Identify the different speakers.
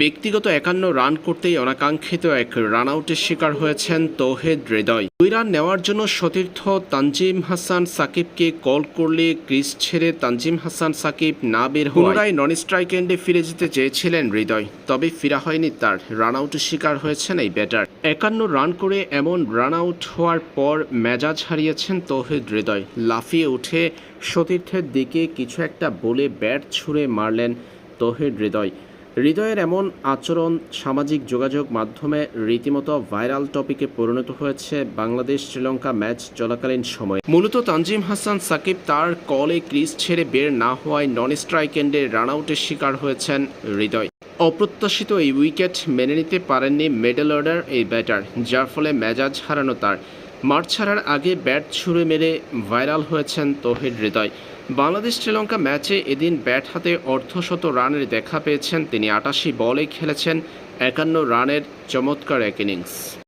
Speaker 1: ব্যক্তিগত একান্ন রান করতেই অনাকাঙ্ক্ষিত এক রান আউটের শিকার হয়েছেন তৌহেদ হৃদয়। দুই রান নেওয়ার জন্য সতীর্থ তানজিম হাসান সাকিবকে কল করলে ক্রিস ছেড়ে তানজিম হাসান সাকিব না বের পুনরায় নন স্ট্রাইক এন্ডে ফিরে যেতে চেয়েছিলেন হৃদয়, তবে ফিরা হয়নি তার। রান আউটের শিকার হয়েছেন এই ব্যাটার। একান্ন রান করে এমন রান আউট হওয়ার পর মেজাজ হারিয়েছেন তৌহিদ হৃদয়। লাফিয়ে উঠে সতীর্থের দিকে কিছু একটা বলে ব্যাট ছুঁড়ে মারলেন তৌহিদ হৃদয়। হৃদয়ের এমন আচরণ, সামাজিক যোগাযোগ মাধ্যমে রীতিমতো ভাইরাল টপিকে পরিণত হয়েছে বাংলাদেশ শ্রীলঙ্কা ম্যাচ চলাকালীন সময়ে। মূলত তানজিম হাসান সাকিব তার কলে ক্রিজ ছেড়ে বের না হওয়ায় নন স্ট্রাইক এন্ডে রান আউটের শিকার হয়েছেন হৃদয়। অপ্রত্যাশিত এই উইকেট মেনে নিতে পারেননি মিডল অর্ডার এই ব্যাটার যার ফলে মেজাজ হারানো তার। মাঠ ছাড়ার আগে ব্যাট ছুঁড়ে মেরে ভাইরাল হয়েছেন তহির হৃদয়। বাংলাদেশ শ্রীলঙ্কা ম্যাচে এদিন ব্যাট হাতে অর্ধশত রানের দেখা পেয়েছেন। তিনি আটাশি বলে খেলেছেন একান্ন রানের চমৎকার এক ইনিংস।